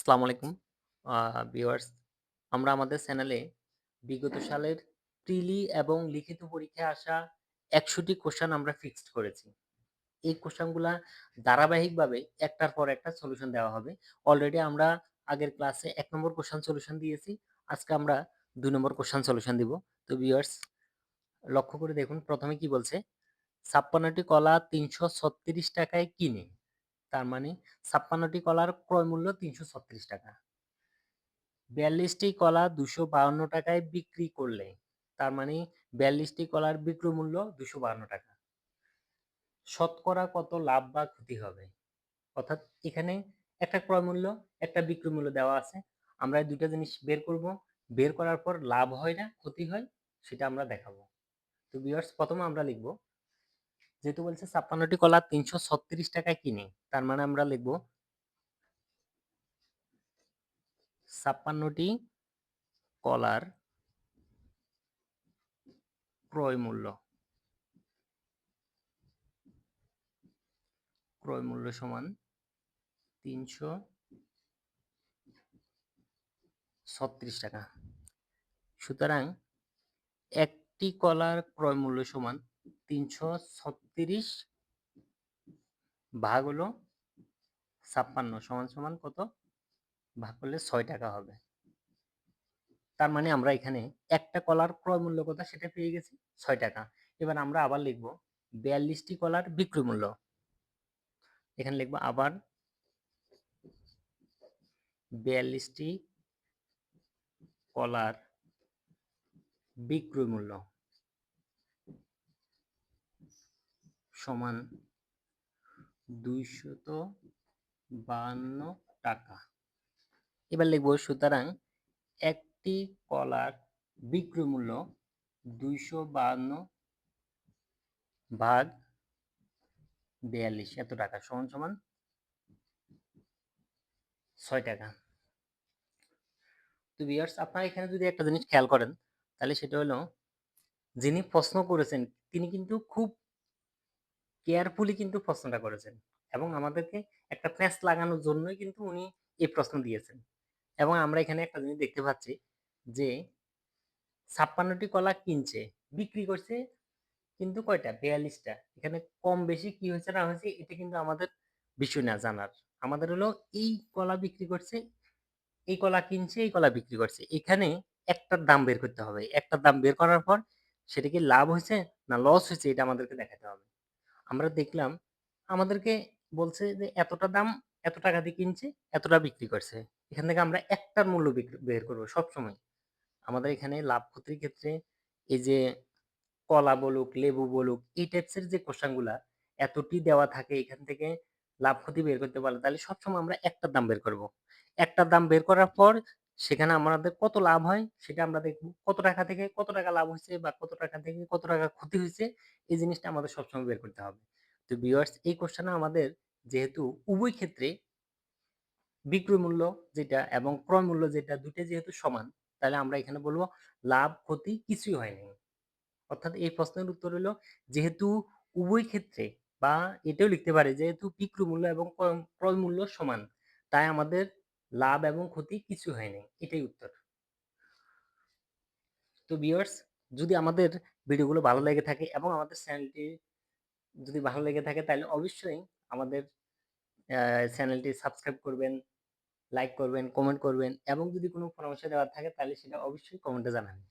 আসসালামু আলাইকুম ভিউয়ার্স, আমরা আমাদের চ্যানেলে বিগত সালের প্রিলি এবং লিখিত পরীক্ষায় আসা ১০০ টি কোয়েশ্চেন আমরা ফিক্সড করেছি। এই কোয়েশ্চেনগুলা ধারাবাহিকভাবে একটার পর একটা সলিউশন দেওয়া হবে। অলরেডি আমরা আগের ক্লাসে এক নম্বর কোয়েশ্চেন সলিউশন দিয়েছি। আজকে আমরা দুই নম্বর কোয়েশ্চেন সলিউশন দিব। তো ভিউয়ার্স, লক্ষ্য করে দেখুন, প্রথমে কি বলছে? ৫৬ টি কলা ৳৩৩৬ টাকায় কিনে তার মানে ছাপ্পান্নটি কলার ক্রয় মূল্য তিনশো ছত্রিশ টাকা বিয়াল্লিশটি কলা ৳২৫২ টাকায় বিক্রি করলে তার মানে ৪২ টি কলার বিক্রয় মূল্য ৳২৫২ শতকরা কত লাভ বা ক্ষতি হবে? অর্থাৎ এখানে একটা ক্রয় মূল্য, একটা বিক্রয় মূল্য দেওয়া আছে। আমরা এই ২ টা জিনিস বের করব। বের করার পর লাভ হয় না ক্ষতি হয় সেটা আমরা দেখাবো। তো ভিউয়ার্স প্রথমে আমরা লিখব যেহেতু বলছে ৫৬ টি তিনশো ৳৩৩৬ টাকায় কিনে, তার মানে আমরা লিখব ছাপ্পান্নটি কলার ক্রয় মূল্য ক্রয় মূল্য সমান ৩৩৬ টাকা। সুতরাং একটি কলার ক্রয় মূল্য সমান ৩৩৬ ভাগ হলো ৫৬ সমান, সমান কত? ভাগ করলে ৬ টাকা হবে। তার মানে আমরা এখানে একটা কলার ক্রয় মূল্য কত সেটা পেয়ে গেছি ৬ টাকা। এবার আমরা আবার লিখব ৪২ টি কলার বিক্রয় মূল্য। এখানে লিখব আবার ৪২ টি কলার বিক্রয় মূল্য সমান ২৫২ টাকা। এবার লিখব সুতরাং একটি কলার বিক্রয় মূল্য ২৫২ ভাগ ৪২ এত টাকা সমান, সমান ছয় টাকা। তো বিয়ার্স আপনারা এখানে যদি একটা জিনিস খেয়াল করেন তাহলে সেটা হলো যিনি প্রশ্ন করেছেন তিনি কিন্তু খুব কেয়ারফুলি কিন্তু প্রশ্নটা করেছেন এবং আমাদেরকে একটা প্যাঁচ লাগানোর জন্যই কিন্তু উনি এই প্রশ্ন দিয়েছেন। এবং আমরা এখানে একটা জিনিস দেখতে পাচ্ছি যে ছাপ্পান্নটি কলা কিনছে, বিক্রি করছে কিন্তু কয়টা? বিয়াল্লিশটা। এখানে কম বেশি কি হয়েছে না হয়েছে এটা কিন্তু আমাদের বিষয় না জানার। আমাদের হলো এই কলা বিক্রি করছে, এই কলা কিনছে, এই কলা বিক্রি করছে। এখানে একটার দাম বের করতে হবে। একটার দাম বের করার পর সেটা কি লাভ হয়েছে না লস হয়েছে এটা আমাদেরকে দেখাতে হবে। আমরা দেখলাম আমাদেরকে বলছে যে, এতটা দাম, এত টাকা দিয়ে কিনছে, এতটা বিক্রি করছে। এখান থেকে আমরা একটার মূল্য বের করব সবসময়। আমাদের এখানে লাভ ক্ষতির ক্ষেত্রে এই যে, কলা বলুক, লেবু বলুক, এই টাইপসের যে কোশ্চানগুলা এতটি দেওয়া থাকে এখান থেকে লাভ ক্ষতি বের করতে পারলে তাহলে সবসময় আমরা একটার দাম বের করব। একটা দাম বের করার পর সেখানে আমাদের কত লাভ হয়, সেটা আমরা দেখব। কত টাকা থেকে কত টাকা লাভ হয়েছে বা কত টাকা থেকে কত টাকা ক্ষতি হয়েছে, এই জিনিসটা আমাদের সবসময় বের করতে হবে। তো ভিউয়ার্স এই কোশ্চেনে আমাদের যেহেতু উভয় ক্ষেত্রে বিক্রয় মূল্য যেটা এবং ক্রয় মূল্য যেটা দুটো যেহেতু সমান, তাহলে আমরা এখানে বলব লাভ, ক্ষতি কিছুই হয়নি। অর্থাৎ এই প্রশ্নের উত্তর হলো যেহেতু উভয় ক্ষেত্রে বা এটাও লিখতে পারে যেহেতু বিক্রয় মূল্য এবং ক্রয় মূল্য সমান, তাই আমাদের লাভ এবং ক্ষতি কিছু হয়নি এটাই উত্তর তো ভিউয়ার্স যদি আমাদের ভিডিওগুলো ভালো লেগে থাকে এবং আমাদের চ্যানেলটি যদি ভালো লেগে থাকে, তাহলে অবশ্যই আমাদের চ্যানেলটি সাবস্ক্রাইব করবেন লাইক করবেন কমেন্ট করবেন এবং যদি কোনো পরামর্শ দেওয়ার থাকে, তাহলে সেটা অবশ্যই কমেন্টে জানাবেন